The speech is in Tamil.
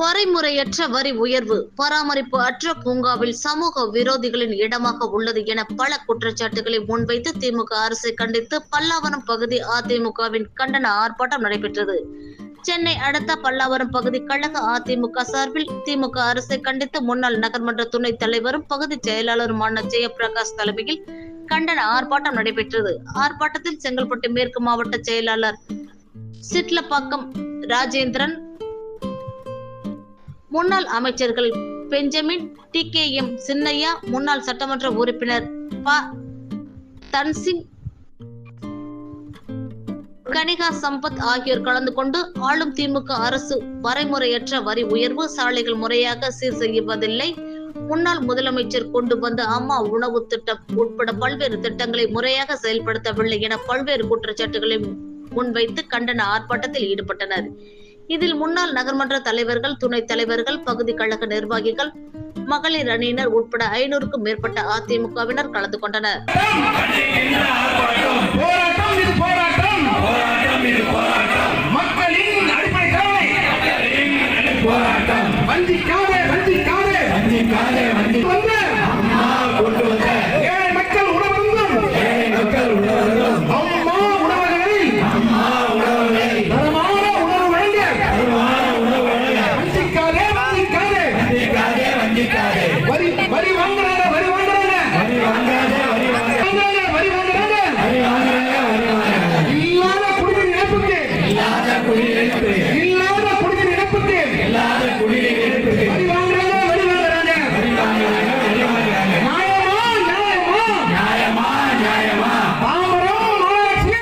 வரைமுறையற்ற வரி உயர்வு பராமரிப்பு அற்ற பூங்காவில் சமூக விரோதிகளின் இடமாக உள்ளது என பல குற்றச்சாட்டுகளை முன்வைத்து திமுக அரசை கண்டித்து பல்லாவரம் பகுதி அதிமுகவின் கண்டன ஆர்ப்பாட்டம் நடைபெற்றது. சென்னை அடுத்த பல்லாவரம் பகுதி கழக அதிமுக சார்பில் திமுக அரசை கண்டித்து முன்னாள் நகர்மன்ற துணைத் தலைவரும் பகுதி செயலாளருமான ஜெயபிரகாஷ் தலைமையில் கண்டன ஆர்ப்பாட்டம் நடைபெற்றது. ஆர்ப்பாட்டத்தில் செங்கல்பட்டு மேற்கு மாவட்ட செயலாளர் சிட்லப்பாக்கம் ராஜேந்திரன் முன்னாள் அமைச்சர்கள் Benjamin T. K. M. Chinnaiah முன்னாள் சட்டமன்ற உறுப்பினர் ப. தன்சிங் கனிகா சம்பத் ஆகியோர் கலந்து கொண்டு ஆளும் திமுக அரசு வரைமுறையற்ற வரி உயர்வு சாலைகள் முறையாக சீர் செய்வதில்லை. முன்னாள் முதலமைச்சர் கொண்டு வந்த அம்மா உணவு திட்டம் உட்பட பல்வேறு திட்டங்களை முறையாக செயல்படுத்தவில்லை என பல்வேறு குற்றச்சாட்டுகளை முன்வைத்து கண்டன ஆர்ப்பாட்டத்தில் ஈடுபட்டனர். இதில் முன்னாள் நகர்மன்ற தலைவர்கள் துணைத் தலைவர்கள் பகுதி கழக நிர்வாகிகள் மகளிர் அணியினர் உட்பட ஐநூறுக்கும் மேற்பட்ட அதிமுகவினர் கலந்து கொண்டனர். மக்களின் அடிப்படை